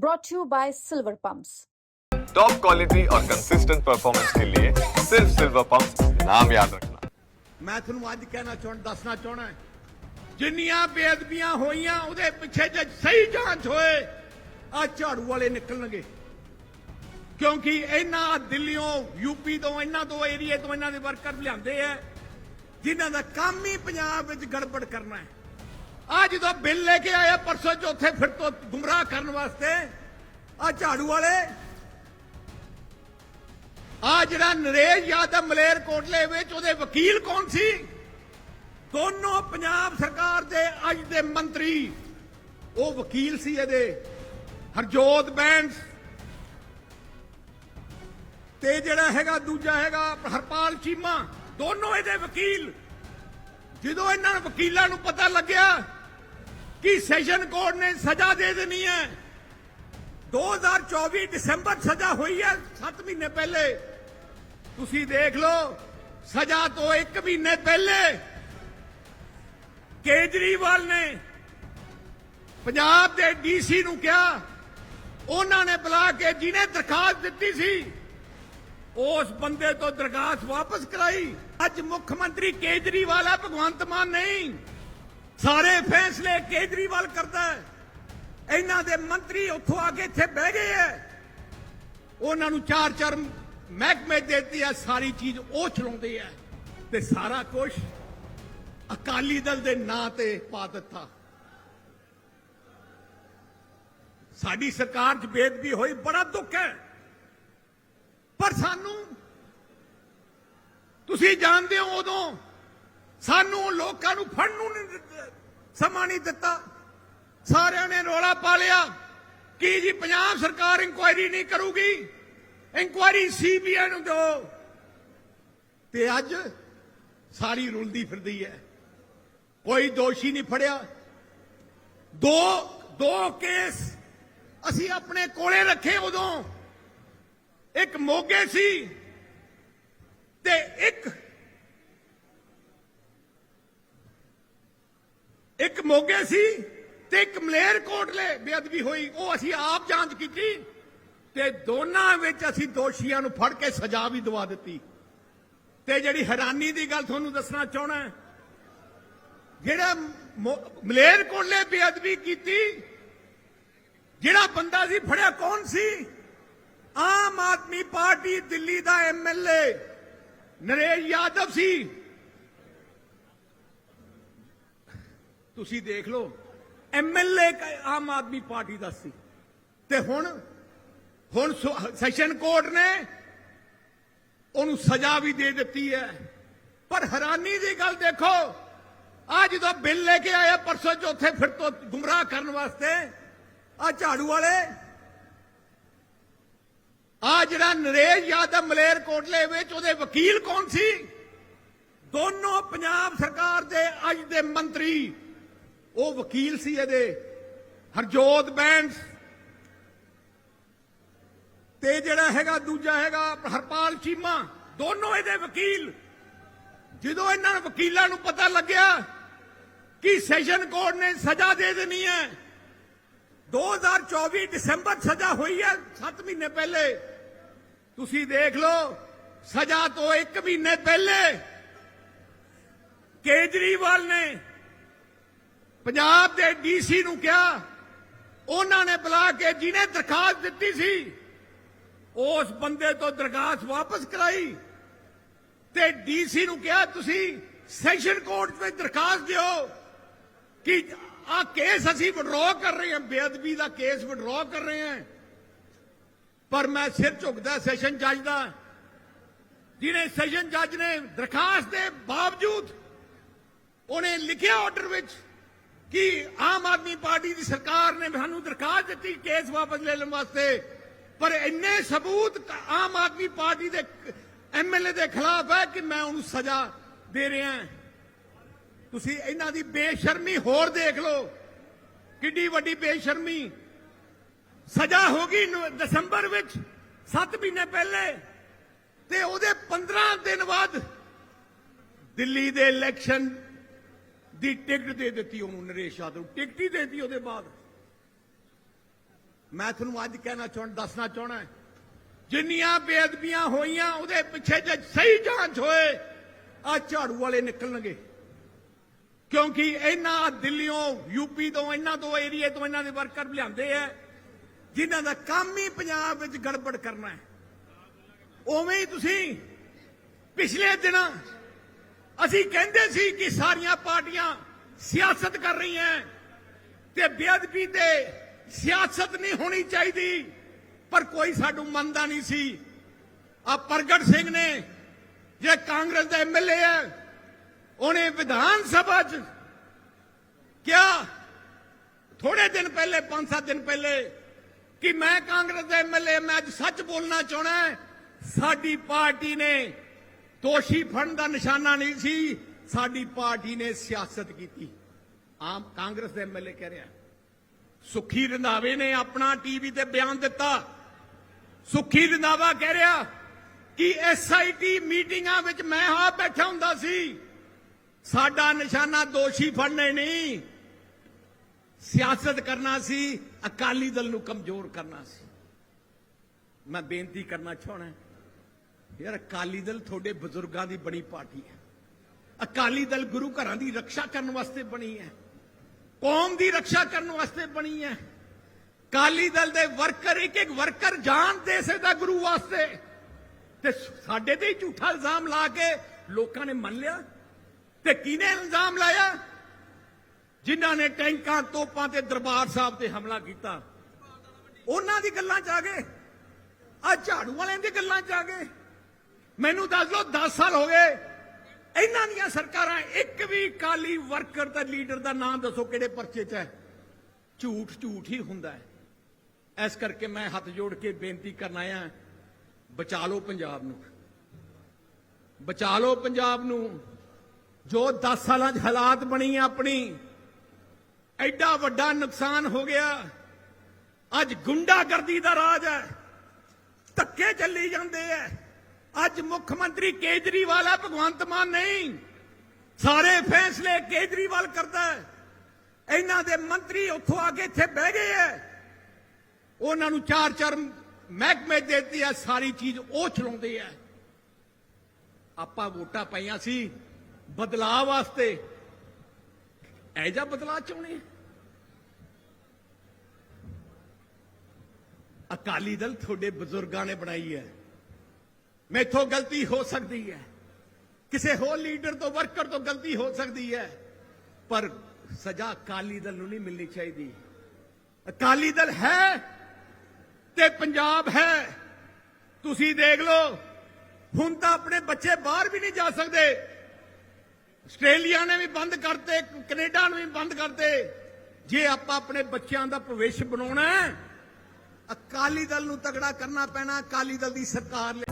brought to you by Silver Pumps. Top quality और consistent performance के लिए सिर्फ सिल्वर पंप नाम याद रखना ਮੈਂ ਤੁਹਾਨੂੰ ਅੱਜ ਕਹਿਣਾ ਚਾਹਣ ਦੱਸਣਾ ਚਾਹਣਾ ਜਿੰਨੀਆਂ ਬੇਅਦਬੀਆਂ ਹੋਈਆਂ ਉਹਦੇ ਪਿੱਛੇ ਜੇ ਸਹੀ ਜਾਂਚ ਹੋਏ ਆ ਝਾੜੂ ਵਾਲੇ ਨਿਕਲਣਗੇ ਕਿਉਂਕਿ ਇਹਨਾਂ ਦਿੱਲੀੋਂ ਯੂਪੀ ਤੋਂ ਇਹਨਾਂ ਤੋਂ ਏਰੀਏ ਤੋਂ ਇਹਨਾਂ ਦੇ ਵਰਕਰ ਲਿਆਂਦੇ ਆ ਜਿਨ੍ਹਾਂ ਦਾ ਕੰਮ ਹੀ ਪੰਜਾਬ ਵਿੱਚ ਗੜਬੜ ਕਰਨਾ ਹੈ ਆ ਜਦੋਂ ਬਿੱਲ ਲੈ ਕੇ ਆਇਆ ਪਰਸੋਂ ਚੌਥੇ ਫਿਰ ਤੋਂ ਗੁੰਮਰਾਹ ਕਰਨ ਵਾਸਤੇ, ਆ ਝਾੜੂ ਵਾਲੇ, ਆ ਜਿਹੜਾ ਨਰੇਸ਼ ਯਾਦਵ ਮਲੇਰ ਕੋਟਲੇ ਵਿੱਚ ਉਹਦੇ ਵਕੀਲ ਕੌਣ ਸੀ? ਦੋਨੋਂ ਪੰਜਾਬ ਸਰਕਾਰ ਦੇ, ਅੱਜ ਦੇ ਮੰਤਰੀ। ਉਹ ਵਕੀਲ ਸੀ ਇਹਦੇ, ਹਰਜੋਤ ਬੈਂਸ। ਤੇ ਜਿਹੜਾ ਹੈਗਾ, ਦੂਜਾ ਹੈਗਾ ਹਰਪਾਲ ਚੀਮਾ, ਦੋਨੋਂ ਇਹਦੇ ਵਕੀਲ। ਜਦੋਂ ਇਹਨਾਂ ਵਕੀਲਾਂ ਨੂੰ ਪਤਾ ਲੱਗਿਆ ਕਿ ਸੈਸ਼ਨ ਕੋਰਟ ਨੇ ਸਜ਼ਾ ਦੇ ਦੇਣੀ ਹੈ। 2024 ਦਸੰਬਰ ਸਜ਼ਾ ਹੋਈ ਹੈ 7 ਮਹੀਨੇ ਪਹਿਲੇ। ਤੁਸੀਂ ਦੇਖ ਲਓ, ਸਜ਼ਾ ਤੋਂ 1 ਮਹੀਨੇ ਪਹਿਲੇ ਕੇਜਰੀਵਾਲ ਨੇ ਪੰਜਾਬ ਦੇ ਡੀਸੀ ਨੂੰ ਕਿਹਾ, ਉਹਨਾਂ ਨੇ ਬੁਲਾ ਕੇ ਜਿਹਨੇ ਦਰਖਾਸਤ ਦਿੱਤੀ ਸੀ, ਉਸ ਬੰਦੇ ਤੋਂ ਦਰਖਾਸਤ ਵਾਪਸ ਕਰਾਈ। ਅੱਜ ਮੁੱਖ ਮੰਤਰੀ ਕੇਜਰੀਵਾਲ ਹੈ, ਭਗਵੰਤ ਮਾਨ ਨਹੀਂ। ਸਾਰੇ ਫੈਸਲੇ ਕੇਜਰੀਵਾਲ ਕਰਦਾ ਹੈ। ਇਹਨਾਂ ਦੇ ਮੰਤਰੀ ਉੱਥੋਂ ਆ ਕੇ ਇੱਥੇ ਬਹਿ ਗਏ ਐ ਉਹਨਾਂ ਨੂੰ ਚਾਰ ਚਾਰ ਮਹਿਕਮੇ ਦੇਤੀ ਆ ਸਾਰੀ ਚੀਜ਼ ਉਹ ਚਲਾਉਂਦੇ ਆ ਤੇ ਸਾਰਾ ਕੁਝ ਅਕਾਲੀ ਦਲ ਦੇ ਨਾਂ ਤੇ ਪਾ ਦਿੱਤਾ। ਸਾਡੀ ਸਰਕਾਰ 'ਚ ਬੇਦਬੀ ਹੋਈ, ਬੜਾ ਦੁੱਖ ਹੈ। ਪਰ ਸਾਨੂੰ, ਤੁਸੀਂ ਜਾਣਦੇ ਹੋ ਉਦੋਂ ਸਾਨੂੰ ਲੋਕਾਂ ਨੂੰ ਫੜਨ ਨੂੰ ਨਹੀਂ ਸਮਾਂ ਨਹੀਂ ਦਿੱਤਾ। ਸਾਰਿਆਂ ਨੇ ਰੋਲਾ ਪਾ ਲਿਆ। ਕਿ ਜੀ, ਪੰਜਾਬ ਸਰਕਾਰ ਇਨਕੁਆਇਰੀ ਨਹੀਂ ਕਰੂਗੀ? ਇਨਕੁਆਇਰੀ ਸੀਬੀਆਈ ਨੂੰ ਦਿਓ। ਤੇ ਅੱਜ ਸਾਰੀ ਰੁਲਦੀ ਫਿਰਦੀ ਹੈ। ਕੋਈ ਦੋਸ਼ੀ ਨਹੀਂ ਫੜਿਆ। ਦੋ ਦੋ ਕੇਸ ਅਸੀਂ ਆਪਣੇ ਕੋਲੇ ਰੱਖੇ ਉਦੋਂ। ਇੱਕ ਮੋਗੇ ਸੀ ਤੇ ਇੱਕ ਇੱਕ ਮੋਗੇ ਸੀ ਤੇ ਇੱਕ ਮਲੇਰ ਕੋਟਲੇ ਬੇਅਦਬੀ ਹੋਈ, ਉਹ ਅਸੀਂ ਆਪ ਜਾਂਚ ਕੀਤੀ ਤੇ ਦੋਨਾਂ ਵਿੱਚ ਅਸੀਂ ਦੋਸ਼ੀਆਂ ਨੂੰ ਫੜ ਕੇ ਸਜ਼ਾ ਵੀ ਦਵਾ ਦਿੱਤੀ। ਤੇ ਜਿਹੜੀ ਹੈਰਾਨੀ ਦੀ ਗੱਲ ਤੁਹਾਨੂੰ ਦੱਸਣਾ ਚਾਹਣਾ ਜਿਹੜਾ ਮੋ- ਮਲੇਰ ਕੋਟਲੇ ਬੇਅਦਬੀ ਕੀਤੀ, ਜਿਹੜਾ ਬੰਦਾ ਸੀ, ਫੜਿਆ ਕੌਣ ਸੀ? ਆਮ ਆਦਮੀ ਪਾਰਟੀ ਦਿੱਲੀ ਦਾ ਐਮਐਲਏ ਨਰੇਸ਼ ਯਾਦਵ ਸੀ। ਤੁਸੀਂ ਦੇਖ ਲਓ ਐਮਐਲਏ ਆਮ ਆਦਮੀ ਪਾਰਟੀ ਦਾ ਸੀ। ਤੇ ਹੁਣ ਹੁਣ ਸੈਸ਼ਨ ਕੋਰਟ ਨੇ ਉਹਨੂੰ ਸਜ਼ਾ ਵੀ ਦੇ ਦਿੱਤੀ ਹੈ। ਪਰ ਹੈਰਾਨੀ ਦੀ ਗੱਲ ਦੇਖੋ ਆ ਜਦੋਂ ਬਿੱਲ ਲੈ ਕੇ ਆਇਆ ਪਰਸੋਂ ਚੌਥੇ ਫਿਰ ਤੋਂ ਗੁੰਮਰਾਹ ਕਰਨ ਵਾਸਤੇ ਆ ਝਾੜੂ ਵਾਲੇ ਆ ਜਿਹੜਾ ਨਰੇਸ਼ ਯਾਦਵ ਮਲੇਰ ਕੋਟਲੇ ਵਿੱਚ ਉਹਦੇ ਵਕੀਲ ਕੌਣ ਸੀ? ਦੋਨੋਂ ਪੰਜਾਬ ਸਰਕਾਰ ਦੇ ਅੱਜ ਦੇ ਮੰਤਰੀ ਉਹ ਵਕੀਲ ਸੀ ਇਹਦੇ, ਹਰਜੋਤ ਬੈਂਸ। ਤੇ ਜਿਹੜਾ ਹੈਗਾ ਦੂਜਾ ਹੈਗਾ ਹਰਪਾਲ ਚੀਮਾ, ਦੋਨੋਂ ਇਹਦੇ ਵਕੀਲ। ਜਦੋਂ ਇਹਨਾਂ ਨੂੰ ਵਕੀਲਾਂ ਨੂੰ ਪਤਾ ਲੱਗਿਆ ਕਿ ਸੈਸ਼ਨ ਕੋਰਟ ਨੇ ਸਜ਼ਾ ਦੇ ਦੇਣੀ ਹੈ 2024 ਦਸੰਬਰ ਸਜ਼ਾ ਹੋਈ ਹੈ 7 ਮਹੀਨੇ ਪਹਿਲੇ। ਤੁਸੀਂ ਦੇਖ ਲਓ, ਸਜ਼ਾ ਤੋਂ 1 ਮਹੀਨੇ ਪਹਿਲੇ ਕੇਜਰੀਵਾਲ ਨੇ ਪੰਜਾਬ ਦੇ ਡੀਸੀ ਨੂੰ ਕਿਹਾ, ਉਹਨਾਂ ਨੇ ਬੁਲਾ ਕੇ ਜਿਹਨੇ ਦਰਖਾਸਤ ਦਿੱਤੀ ਸੀ, ਉਸ ਬੰਦੇ ਤੋਂ ਦਰਖਾਸਤ ਵਾਪਸ ਕਰਾਈ। ਤੇ ਡੀਸੀ ਨੂੰ ਕਿਹਾ, ਤੁਸੀਂ ਸੈਸ਼ਨ ਕੋਰਟ ਵਿੱਚ ਦਰਖਾਸਤ ਦਿਓ ਕਿ ਆ ਕੇਸ ਅਸੀਂ ਵਿਡਰਾਅ ਕਰ ਰਹੇ ਹਾਂ, ਬੇਅਦਬੀ ਦਾ ਕੇਸ ਵਿਡਰਾਅ ਕਰ ਰਹੇ ਹਾਂ। ਪਰ ਮੈਂ ਸਿਰ ਝੁਕਦਾ ਸੈਸ਼ਨ ਜੱਜ ਦਾ, ਜਿਹਨੇ ਸੈਸ਼ਨ ਜੱਜ ਨੇ ਦਰਖਾਸਤ ਦੇ ਬਾਵਜੂਦ ਉਹਨੇ ਲਿਖਿਆ ਆਰਡਰ ਵਿੱਚ ਕਿ ਆਮ ਆਦਮੀ ਪਾਰਟੀ ਦੀ ਸਰਕਾਰ ਨੇ ਸਾਨੂੰ ਦਰਖਾਸਤ ਦਿੱਤੀ ਕੇਸ ਵਾਪਸ ਲੈ ਲੈਣ ਵਾਸਤੇ। ਪਰ ਇੰਨੇ ਸਬੂਤ ਆਮ ਆਦਮੀ ਪਾਰਟੀ ਦੇ ਐਮਐਲਏ ਦੇ ਖਿਲਾਫ ਹੈ ਕਿ ਮੈਂ ਉਹਨੂੰ ਸਜ਼ਾ ਦੇ ਰਿਹਾ ਤੁਸੀਂ ਇਹਨਾਂ ਦੀ ਬੇਸ਼ਰਮੀ ਹੋਰ ਦੇਖ ਲਓ। ਕਿੱਡੀ ਵੱਡੀ ਬੇਸ਼ਰਮੀ। ਸਜ਼ਾ ਹੋ ਗਈ ਦਸੰਬਰ ਵਿੱਚ 7 ਮਹੀਨੇ ਪਹਿਲੇ। ਤੇ ਉਹਦੇ 15 ਦਿਨ ਬਾਅਦ ਦਿੱਲੀ ਦੇ ਇਲੈਕਸ਼ਨ ਦੀ ਟਿਕਟ ਦੇ ਦਿੱਤੀ ਉਹਨੂੰ ਨਰੇਸ਼ ਯਾਦਵ। ਟਿਕਟ ਹੀ ਦੇਤੀ ਉਹਦੇ ਬਾਅਦ। ਮੈਂ ਤੁਹਾਨੂੰ ਅੱਜ ਕਹਿਣਾ ਚਾਹੁੰ ਦੱਸਣਾ ਚਾਹਣਾ ਜਿੰਨੀਆਂ ਬੇਅਦਬੀਆਂ ਹੋਈਆਂ, ਉਹਦੇ ਪਿੱਛੇ ਜੇ ਸਹੀ ਜਾਂਚ ਹੋਏ ਆ ਝਾੜੂ ਵਾਲੇ ਨਿਕਲਣਗੇ। ਕਿਉਂਕਿ ਇਹਨਾਂ ਦਿੱਲੀੋਂ ਯੂਪੀ ਤੋਂ, ਇਹਨਾਂ ਤੋਂ ਏਰੀਏ ਤੋਂ ਇਹਨਾਂ ਦੇ ਵਰਕਰ ਲਿਆਂਦੇ ਆ, ਜਿਨ੍ਹਾਂ ਦਾ ਕੰਮ ਹੀ ਪੰਜਾਬ ਵਿੱਚ ਗੜਬੜ ਕਰਨਾ ਹੈ। ਉਵੇਂ ਹੀ ਤੁਸੀਂ ਪਿਛਲੇ ਦਿਨਾਂ ਅਸੀਂ ਕਹਿੰਦੇ ਸੀ ਕਿ ਸਾਰੀਆਂ ਪਾਰਟੀਆਂ ਸਿਆਸਤ ਕਰ ਰਹੀਆਂ ਤੇ ਬੇਅਦਬੀ ਤੇ ਸਿਆਸਤ ਨਹੀਂ ਹੋਣੀ ਚਾਹੀਦੀ, ਪਰ ਕੋਈ ਸਾਨੂੰ ਮੰਨਦਾ ਨਹੀਂ ਸੀ। ਆ ਪ੍ਰਗਟ ਸਿੰਘ ਨੇ, ਜੇ ਕਾਂਗਰਸ ਦਾ ਐਮਐਲਏ ਹੈ ਉਹਨੇ ਵਿਧਾਨ ਸਭਾ 'ਚ ਕਿਹਾ, ਥੋੜੇ ਦਿਨ ਪਹਿਲੇ 5-7 ਦਿਨ ਪਹਿਲੇ, ਕਿ ਮੈਂ ਕਾਂਗਰਸ ਦਾ ਐਮਐਲਏ ਮੈਂ ਅੱਜ ਸੱਚ ਬੋਲਣਾ ਚਾਹਣਾ ਸਾਡੀ ਪਾਰਟੀ ਨੇ ਦੋਸ਼ੀ ਫੜਨ ਦਾ ਨਿਸ਼ਾਨਾ ਨਹੀਂ ਸੀ। ਸਾਡੀ ਪਾਰਟੀ ਨੇ ਸਿਆਸਤ ਕੀਤੀ। ਆਮ ਕਾਂਗਰਸ ਦੇ ਐਮਐਲਏ ਕਹਿ ਰਿਹਾ, ਸੁਖੀ ਰੰਧਾਵੇ ਨੇ ਆਪਣਾ ਟੀਵੀ ਤੇ ਬਿਆਨ ਦਿੱਤਾ। ਸੁਖੀ ਰੰਧਾਵਾ ਕਹਿ ਰਿਹਾ ਕਿ ਐਸਆਈਟੀ ਮੀਟਿੰਗਾਂ ਵਿੱਚ ਮੈਂ ਆ ਬੈਠਾ ਹੁੰਦਾ ਸੀ। ਸਾਡਾ ਨਿਸ਼ਾਨਾ ਦੋਸ਼ੀ ਫੜਨੇ ਨਹੀਂ। ਸਿਆਸਤ ਕਰਨਾ ਸੀ, ਅਕਾਲੀ ਦਲ ਨੂੰ ਕਮਜ਼ੋਰ ਕਰਨਾ ਸੀ। ਮੈਂ ਬੇਨਤੀ ਕਰਨਾ ਚਾਹਣਾ ਯਾਰ ਅਕਾਲੀ ਦਲ ਤੁਹਾਡੇ ਬਜ਼ੁਰਗਾਂ ਦੀ ਬਣੀ ਪਾਰਟੀ ਹੈ। ਅਕਾਲੀ ਦਲ ਗੁਰੂ ਘਰਾਂ ਦੀ ਰੱਖਿਆ ਕਰਨ ਵਾਸਤੇ ਬਣੀ ਹੈ। ਕੌਮ ਦੀ ਰੱਖਿਆ ਕਰਨ ਵਾਸਤੇ ਬਣੀ ਹੈ। ਅਕਾਲੀ ਦਲ ਦੇ ਵਰਕਰ ਇੱਕ ਇੱਕ ਵਰਕਰ ਜਾਨ ਦੇ ਸਕਦਾ ਗੁਰੂ ਵਾਸਤੇ। ਤੇ ਸਾਡੇ ਤੇ ਹੀ ਝੂਠਾ ਇਲਜ਼ਾਮ ਲਾ ਕੇ ਲੋਕਾਂ ਨੇ ਮੰਨ ਲਿਆ। ਤੇ ਕਿਹਨੇ ਇਲਜ਼ਾਮ ਲਾਇਆ? ਜਿਨ੍ਹਾਂ ਨੇ ਟੈਂਕਾਂ, ਤੋਪਾਂ ਤੇ ਦਰਬਾਰ ਸਾਹਿਬ ਤੇ ਹਮਲਾ ਕੀਤਾ। ਉਹਨਾਂ ਦੀ ਗੱਲਾਂ ਚ ਆ ਗਏ। ਆ ਝਾੜੂ ਵਾਲਿਆਂ ਦੀ ਗੱਲਾਂ ਚ ਆ ਗਏ। ਮੈਨੂੰ ਦੱਸ ਦਿਓ 10 ਸਾਲ ਹੋ ਗਏ। ਇਹਨਾਂ ਦੀਆਂ ਸਰਕਾਰਾਂ, ਇੱਕ ਵੀ ਕਾਲੀ ਵਰਕਰ ਦਾ ਲੀਡਰ ਦਾ ਨਾਮ ਦੱਸੋ ਕਿਹੜੇ ਪਰਚੇ 'ਚ ਹੈ। ਝੂਠ ਝੂਠ ਹੀ ਹੁੰਦਾ ਹੈ। ਇਸ ਕਰਕੇ ਮੈਂ ਹੱਥ ਜੋੜ ਕੇ ਬੇਨਤੀ ਕਰਨ ਆਇਆ ਬਚਾ ਲਓ ਪੰਜਾਬ ਨੂੰ। ਬਚਾ ਲਓ ਪੰਜਾਬ ਨੂੰ। ਜੋ 10 ਸਾਲਾਂ 'ਚ ਹਾਲਾਤ ਬਣੀ ਆਪਣੀ, ਐਡਾ ਵੱਡਾ ਨੁਕਸਾਨ ਹੋ ਗਿਆ। ਅੱਜ ਗੁੰਡਾਗਰਦੀ ਦਾ ਰਾਜ ਹੈ। ਧੱਕੇ ਚੱਲੀ ਜਾਂਦੇ ਐ ਅੱਜ ਮੁੱਖ ਮੰਤਰੀ ਕੇਜਰੀਵਾਲ ਹੈ ਭਗਵੰਤ ਮਾਨ ਨਹੀਂ। ਸਾਰੇ ਫੈਸਲੇ ਕੇਜਰੀਵਾਲ ਕਰਦਾ ਹੈ। ਇਹਨਾਂ ਦੇ ਮੰਤਰੀ ਉੱਥੋਂ ਆ ਕੇ ਇੱਥੇ ਬਹਿ ਗਏ ਐ ਉਹਨਾਂ ਨੂੰ ਚਾਰ ਚਾਰ ਮਹਿਕਮੇ ਦੇ ਦਿੱਤੀ ਐ ਸਾਰੀ ਚੀਜ਼ ਉਹ ਚਲਾਉਂਦੇ ਐ ਆਪਾਂ ਵੋਟਾਂ ਪਾਈਆਂ ਸੀ ਬਦਲਾਅ ਵਾਸਤੇ। ਐ ਜਾ ਬਦਲਾਅ ਚਾਹੁੰਦੇ ਅਕਾਲੀ ਦਲ ਤੁਹਾਡੇ ਬਜ਼ੁਰਗਾਂ ਨੇ ਬਣਾਈ ਹੈ। ਮੈਥੋਂ ਗਲਤੀ ਹੋ ਸਕਦੀ ਹੈ। ਕਿਸੇ ਹੋਰ ਲੀਡਰ ਤੋਂ, ਵਰਕਰ ਤੋਂ ਗਲਤੀ ਹੋ ਸਕਦੀ ਹੈ। ਪਰ ਸਜ਼ਾ ਅਕਾਲੀ ਦਲ ਨੂੰ ਨਹੀਂ ਮਿਲਣੀ ਚਾਹੀਦੀ। ਅਕਾਲੀ ਦਲ ਹੈ ਤੇ ਪੰਜਾਬ ਹੈ। ਤੁਸੀਂ ਦੇਖ ਲਓ, ਹੁਣ ਤਾਂ ਆਪਣੇ ਬੱਚੇ ਬਾਹਰ ਵੀ ਨਹੀਂ ਜਾ ਸਕਦੇ। ਆਸਟ੍ਰੇਲੀਆ ਨੇ ਵੀ ਬੰਦ ਕਰਤੇ, ਕੈਨੇਡਾ ਨੇ ਵੀ ਬੰਦ ਕਰਤੇ। ਜੇ ਆਪਾਂ ਆਪਣੇ ਬੱਚਿਆਂ ਦਾ ਭਵਿੱਖ ਬਣਾਉਣਾ ਹੈ, ਅਕਾਲੀ ਦਲ ਨੂੰ ਤਗੜਾ ਕਰਨਾ ਪੈਣਾ, ਅਕਾਲੀ ਦਲ ਦੀ ਸਰਕਾਰ ਲਈ